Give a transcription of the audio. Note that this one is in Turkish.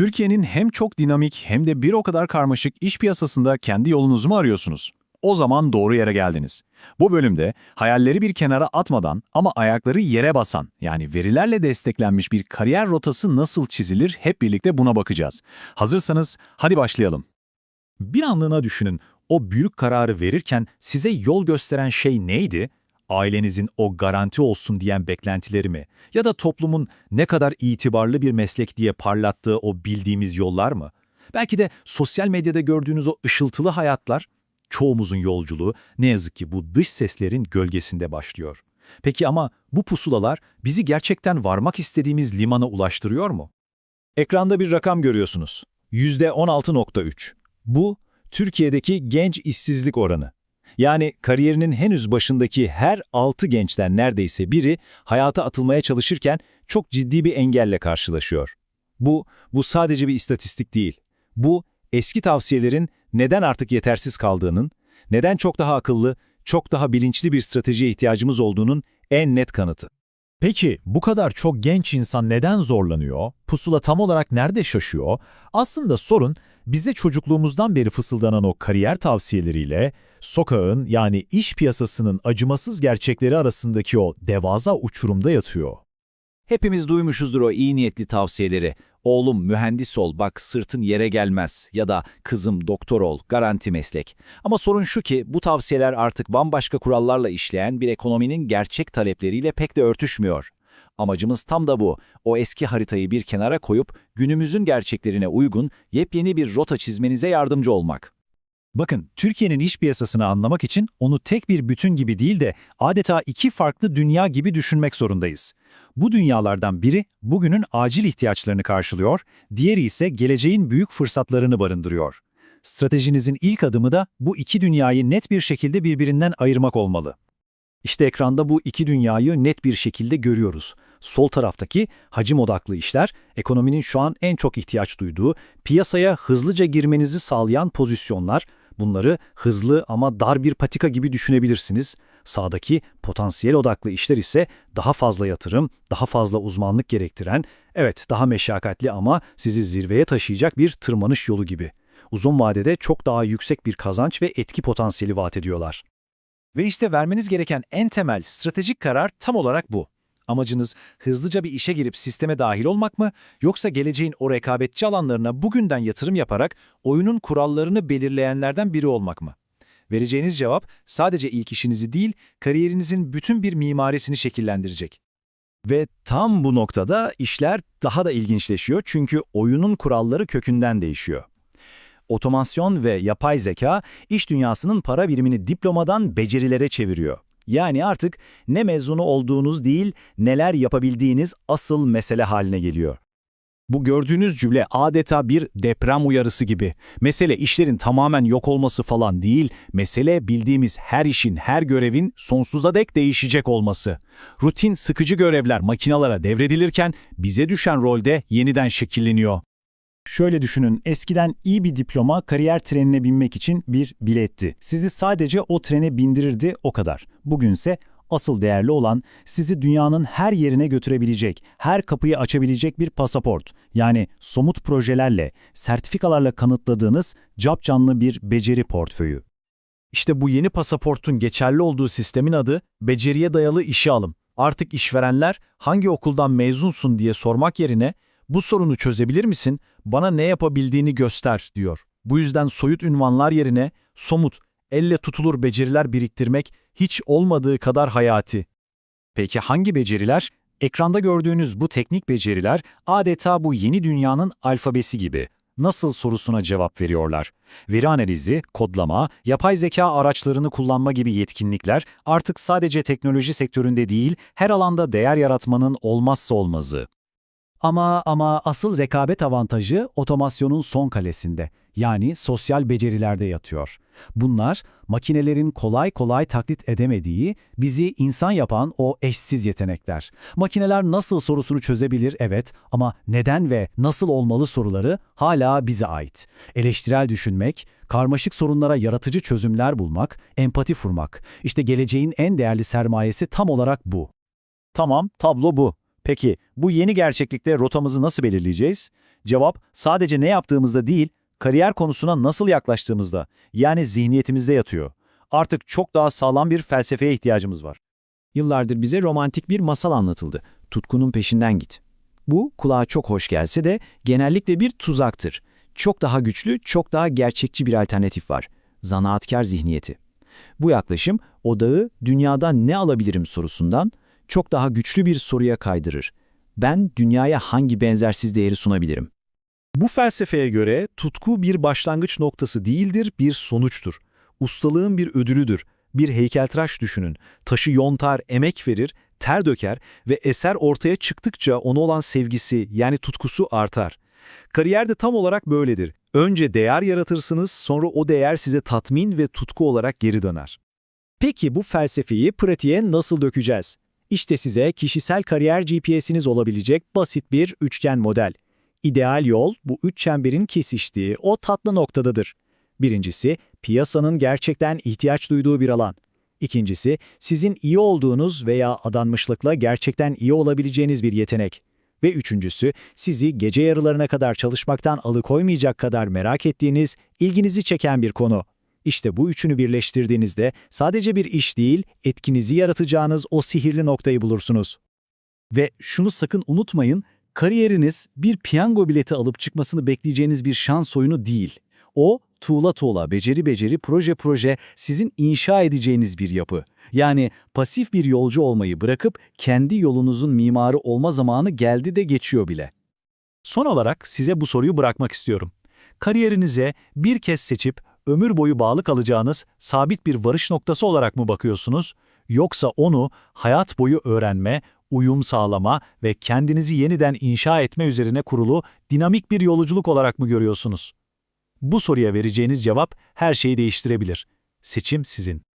Türkiye'nin hem çok dinamik hem de bir o kadar karmaşık iş piyasasında kendi yolunuzu mu arıyorsunuz? O zaman doğru yere geldiniz. Bu bölümde hayalleri bir kenara atmadan ama ayakları yere basan yani verilerle desteklenmiş bir kariyer rotası nasıl çizilir hep birlikte buna bakacağız. Hazırsanız hadi başlayalım. Bir anlığına düşünün, o büyük kararı verirken size yol gösteren şey neydi? Ailenizin o garanti olsun diyen beklentileri mi? Ya da toplumun ne kadar itibarlı bir meslek diye parlattığı o bildiğimiz yollar mı? Belki de sosyal medyada gördüğünüz o ışıltılı hayatlar, çoğumuzun yolculuğu ne yazık ki bu dış seslerin gölgesinde başlıyor. Peki ama bu pusulalar bizi gerçekten varmak istediğimiz limana ulaştırıyor mu? Ekranda bir rakam görüyorsunuz. %16.3. Bu, Türkiye'deki genç işsizlik oranı. Yani kariyerinin henüz başındaki her 6 gençten neredeyse biri hayata atılmaya çalışırken çok ciddi bir engelle karşılaşıyor. Bu, bu sadece bir istatistik değil. Bu, eski tavsiyelerin neden artık yetersiz kaldığının, neden çok daha akıllı, çok daha bilinçli bir stratejiye ihtiyacımız olduğunun en net kanıtı. Peki bu kadar çok genç insan neden zorlanıyor? Pusula tam olarak nerede şaşıyor? Aslında sorun bize çocukluğumuzdan beri fısıldanan o kariyer tavsiyeleriyle sokağın yani iş piyasasının acımasız gerçekleri arasındaki o devasa uçurumda yatıyor. Hepimiz duymuşuzdur o iyi niyetli tavsiyeleri. Oğlum mühendis ol bak sırtın yere gelmez ya da kızım doktor ol garanti meslek. Ama sorun şu ki bu tavsiyeler artık bambaşka kurallarla işleyen bir ekonominin gerçek talepleriyle pek de örtüşmüyor. Amacımız tam da bu. O eski haritayı bir kenara koyup günümüzün gerçeklerine uygun yepyeni bir rota çizmenize yardımcı olmak. Bakın, Türkiye'nin iş piyasasını anlamak için onu tek bir bütün gibi değil de adeta iki farklı dünya gibi düşünmek zorundayız. Bu dünyalardan biri bugünün acil ihtiyaçlarını karşılıyor, diğeri ise geleceğin büyük fırsatlarını barındırıyor. Stratejinizin ilk adımı da bu iki dünyayı net bir şekilde birbirinden ayırmak olmalı. İşte ekranda bu iki dünyayı net bir şekilde görüyoruz. Sol taraftaki hacim odaklı işler, ekonominin şu an en çok ihtiyaç duyduğu, piyasaya hızlıca girmenizi sağlayan pozisyonlar, bunları hızlı ama dar bir patika gibi düşünebilirsiniz. Sağdaki potansiyel odaklı işler ise daha fazla yatırım, daha fazla uzmanlık gerektiren, evet daha meşakkatli ama sizi zirveye taşıyacak bir tırmanış yolu gibi. Uzun vadede çok daha yüksek bir kazanç ve etki potansiyeli vaat ediyorlar. Ve işte vermeniz gereken en temel stratejik karar tam olarak bu. Amacınız hızlıca bir işe girip sisteme dahil olmak mı, yoksa geleceğin o rekabetçi alanlarına bugünden yatırım yaparak oyunun kurallarını belirleyenlerden biri olmak mı? Vereceğiniz cevap sadece ilk işinizi değil, kariyerinizin bütün bir mimarisini şekillendirecek. Ve tam bu noktada işler daha da ilginçleşiyor çünkü oyunun kuralları kökünden değişiyor. Otomasyon ve yapay zeka iş dünyasının para birimini diplomadan becerilere çeviriyor. Yani artık ne mezunu olduğunuz değil, neler yapabildiğiniz asıl mesele haline geliyor. Bu gördüğünüz cümle adeta bir deprem uyarısı gibi. Mesele işlerin tamamen yok olması falan değil, mesele bildiğimiz her işin, her görevin sonsuza dek değişecek olması. Rutin, sıkıcı görevler makinalara devredilirken bize düşen rolde yeniden şekilleniyor. Şöyle düşünün, eskiden iyi bir diploma kariyer trenine binmek için bir biletti. Sizi sadece o trene bindirirdi o kadar. Bugünse asıl değerli olan sizi dünyanın her yerine götürebilecek, her kapıyı açabilecek bir pasaport. Yani somut projelerle, sertifikalarla kanıtladığınız capcanlı bir beceri portföyü. İşte bu yeni pasaportun geçerli olduğu sistemin adı beceriye dayalı işe alım. Artık işverenler hangi okuldan mezunsun diye sormak yerine bu sorunu çözebilir misin, bana ne yapabildiğini göster diyor. Bu yüzden soyut ünvanlar yerine somut, elle tutulur beceriler biriktirmek hiç olmadığı kadar hayati. Peki hangi beceriler? Ekranda gördüğünüz bu teknik beceriler adeta bu yeni dünyanın alfabesi gibi. Nasıl sorusuna cevap veriyorlar. Veri analizi, kodlama, yapay zeka araçlarını kullanma gibi yetkinlikler artık sadece teknoloji sektöründe değil, her alanda değer yaratmanın olmazsa olmazı. Ama ama asıl rekabet avantajı otomasyonun son kalesinde, yani sosyal becerilerde yatıyor. Bunlar makinelerin kolay kolay taklit edemediği, bizi insan yapan o eşsiz yetenekler. Makineler nasıl sorusunu çözebilir evet ama neden ve nasıl olmalı soruları hala bize ait. Eleştirel düşünmek, karmaşık sorunlara yaratıcı çözümler bulmak, empati kurmak. İşte geleceğin en değerli sermayesi tam olarak bu. Tamam, tablo bu. Peki bu yeni gerçeklikte rotamızı nasıl belirleyeceğiz? Cevap sadece ne yaptığımızda değil, kariyer konusuna nasıl yaklaştığımızda, yani zihniyetimizde yatıyor. Artık çok daha sağlam bir felsefeye ihtiyacımız var. Yıllardır bize romantik bir masal anlatıldı. Tutkunun peşinden git. Bu kulağa çok hoş gelse de genellikle bir tuzaktır. Çok daha güçlü, çok daha gerçekçi bir alternatif var. Zanaatkar zihniyeti. Bu yaklaşım odağı dünyada ne alabilirim sorusundan çok daha güçlü bir soruya kaydırır. Ben dünyaya hangi benzersiz değeri sunabilirim? Bu felsefeye göre tutku bir başlangıç noktası değildir, bir sonuçtur. Ustalığın bir ödülüdür. Bir heykeltıraş düşünün. Taşı yontar, emek verir, ter döker ve eser ortaya çıktıkça ona olan sevgisi yani tutkusu artar. Kariyer de tam olarak böyledir. Önce değer yaratırsınız, sonra o değer size tatmin ve tutku olarak geri döner. Peki bu felsefeyi pratiğe nasıl dökeceğiz? İşte size kişisel kariyer GPS'iniz olabilecek basit bir üçgen model. İdeal yol bu üç çemberin kesiştiği o tatlı noktadadır. Birincisi, piyasanın gerçekten ihtiyaç duyduğu bir alan. İkincisi, sizin iyi olduğunuz veya adanmışlıkla gerçekten iyi olabileceğiniz bir yetenek. Ve üçüncüsü, sizi gece yarılarına kadar çalışmaktan alıkoymayacak kadar merak ettiğiniz, ilginizi çeken bir konu. İşte bu üçünü birleştirdiğinizde sadece bir iş değil, etkinizi yaratacağınız o sihirli noktayı bulursunuz. Ve şunu sakın unutmayın, kariyeriniz bir piyango bileti alıp çıkmasını bekleyeceğiniz bir şans oyunu değil. O, tuğla tuğla, beceri beceri, proje proje sizin inşa edeceğiniz bir yapı. Yani pasif bir yolcu olmayı bırakıp kendi yolunuzun mimarı olma zamanı geldi de geçiyor bile. Son olarak size bu soruyu bırakmak istiyorum. Kariyerinize bir kez seçip ömür boyu bağlı kalacağınız sabit bir varış noktası olarak mı bakıyorsunuz? Yoksa onu hayat boyu öğrenme, uyum sağlama ve kendinizi yeniden inşa etme üzerine kurulu dinamik bir yolculuk olarak mı görüyorsunuz? Bu soruya vereceğiniz cevap her şeyi değiştirebilir. Seçim sizin.